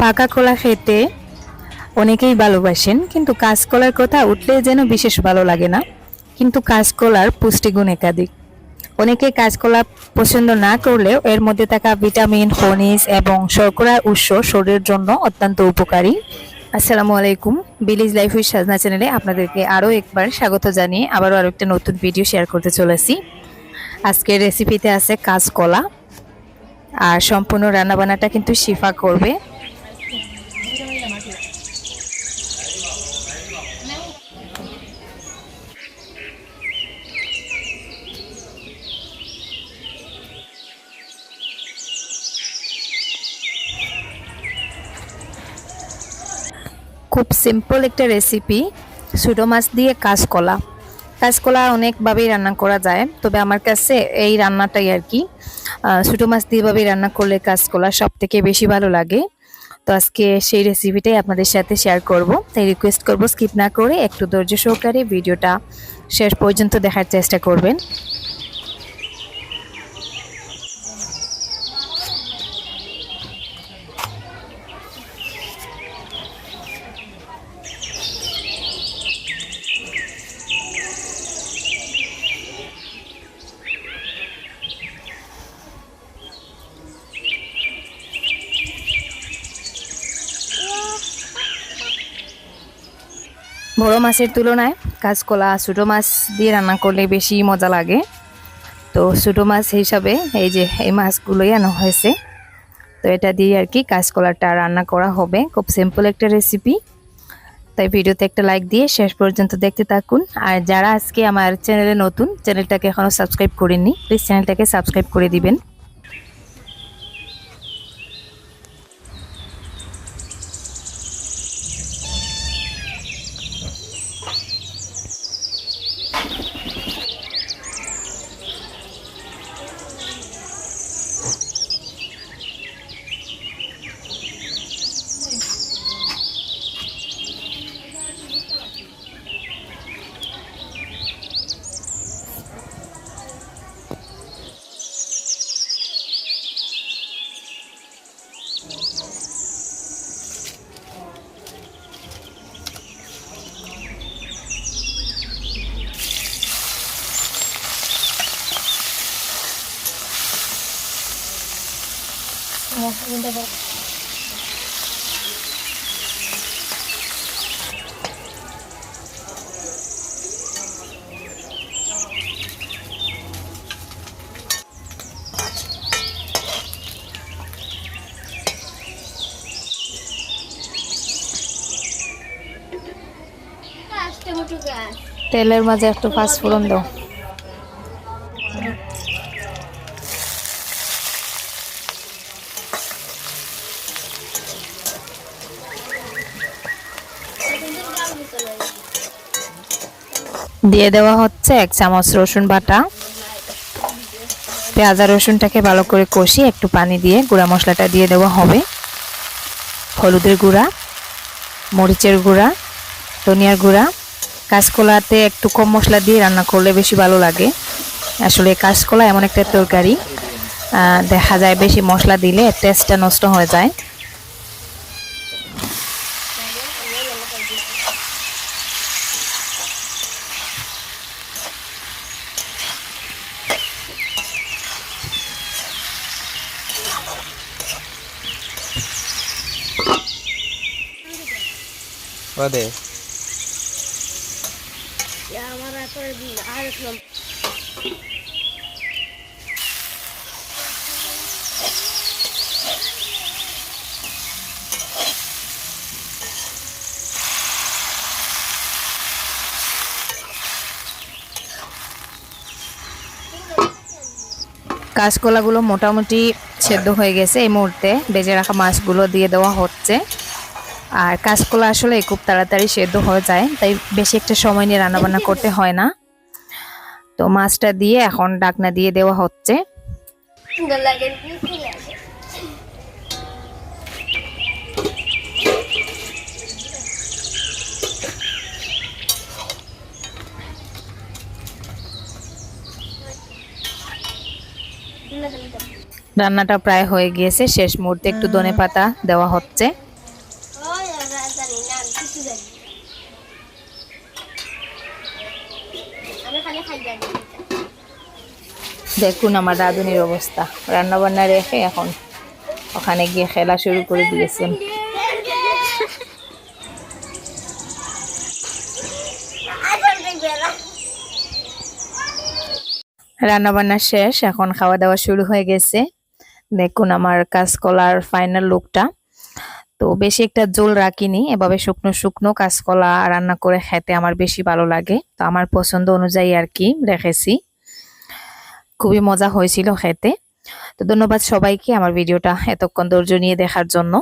পাকা কলা খেতে অনেকেই ভালোবাসেন, কিন্তু কাঁচকলার কথা উঠলে যেন বিশেষ ভালো লাগে না। কিন্তু কাঁচকলার পুষ্টিগুণ একাধিক। অনেকে কাঁচকলা পছন্দ না করলেও এর মধ্যে থাকা ভিটামিন, খনিজ এবং শর্করার উৎস শরীরের জন্য অত্যন্ত উপকারী। আসসালামু আলাইকুম, বিলিজ লাইফ উইথ সাজনা চ্যানেলে আপনাদেরকে আরও একবার স্বাগত জানিয়ে আবারও আরও একটা নতুন ভিডিও শেয়ার করতে চলেছি। আজকের রেসিপিতে আছে কাঁচকলা। আর সম্পূর্ণ রান্নাবান্নাটা কিন্তু শিফা করবে। খুব সিম্পল একটা রেসিপি ছোটো মাছ দিয়ে কাঁচকলা। কাঁচকলা অনেকভাবেই রান্না করা যায়, তবে আমার কাছে এই রান্নাটাই আর কি। ছোটো মাছ দিয়েভাবেই রান্না করলে কাঁচকলা সব থেকে বেশি ভালো লাগে। তো আজকে সেই রেসিপিটাই আপনাদের সাথে শেয়ার করব। তাই রিকোয়েস্ট করব স্কিপ না করে একটু ধৈর্য সহকারে ভিডিওটা শেষ পর্যন্ত দেখার চেষ্টা করবেন। বড় মাছের তুলনায় কাঁচকলা, ছোটো মাছ দিয়ে রান্না করলে বেশি মজা লাগে। তো ছোটো মাছ হিসাবে এই যে, এই মাছগুলোই আনা হয়েছে। তো এটা দিয়ে আর কি কাঁচকলাটা রান্না করা হবে। খুব সিম্পল একটা রেসিপি তাই ভিডিওতে একটা লাইক দিয়ে শেষ পর্যন্ত দেখতে থাকুন। আর যারা আজকে আমার চ্যানেলে নতুন চ্যানেলটাকে এখনও সাবস্ক্রাইব করেননি প্লিজ চ্যানেলটাকে সাবস্ক্রাইব করে দিবেন। তেলের মাঝে একটু ফোড়ন দাও। দিয়ে দেওয়া হচ্ছে এক চামচ রসুন বাটা। পেঁয়াজ রসুনটাকে ভালো করে কষি একটু পানি দিয়ে গুঁড়া মশলাটা দিয়ে দেওয়া হবে। হলুদের গুঁড়া, মরিচের গুঁড়া, ধনিয়ার গুঁড়া, কাঁচকলাতে একটু কম মশলা দিয়ে রান্না করলে বেশি ভালো লাগে। আসলে কাঁচকলা এমন একটা তরকারি দেখা যায় বেশি মশলা দিলে টেস্টটা নষ্ট হয়ে যায়। আমার আর কাঁচকলাগুলো মোটামুটি সেদ্ধ হয়ে গেছে এই মুহূর্তে। বেজে রাখা মাছগুলো দিয়ে দেওয়া হচ্ছে। আর কাঁচকলা আসলে খুব তাড়াতাড়ি সেদ্ধ হয়ে যায়, তাই বেশি একটা সময় নিয়ে রান্নাবান্না করতে হয় না। তো মাছটা দিয়ে এখন ডাকনা দিয়ে দেওয়া হচ্ছে। রান্নাটা প্রায় হয়ে গিয়েছে, শেষ মুহূর্তে একটু ধনে পাতা দেওয়া হচ্ছে ওই আমরা জানি না আমি কিছু জানি দেখুন আমার রাঁধুনির অবস্থা। রান্না বান্না রেখে এখন ওখানে গিয়ে খেলা শুরু করে দিয়েছেন। রান্না বান্না শেষ এখন খাওয়া দাওয়া শুরু হয়ে গেছে। দেখুন আমার কাঁচকলার ফাইনাল লুকটা তো বেশি একটা জোল রাখিনি, এভাবে শুকনো শুকনো কাঁচকলা রান্না করে খেতে আমার বেশি ভালো লাগে। তো আমার পছন্দ অনুযায়ী আর কি রেখেছি। খুবই মজা হয়েছিল খেতে। তো ধন্যবাদ সবাইকে আমার ভিডিওটা এতক্ষণ ধৈর্য নিয়ে দেখার জন্য।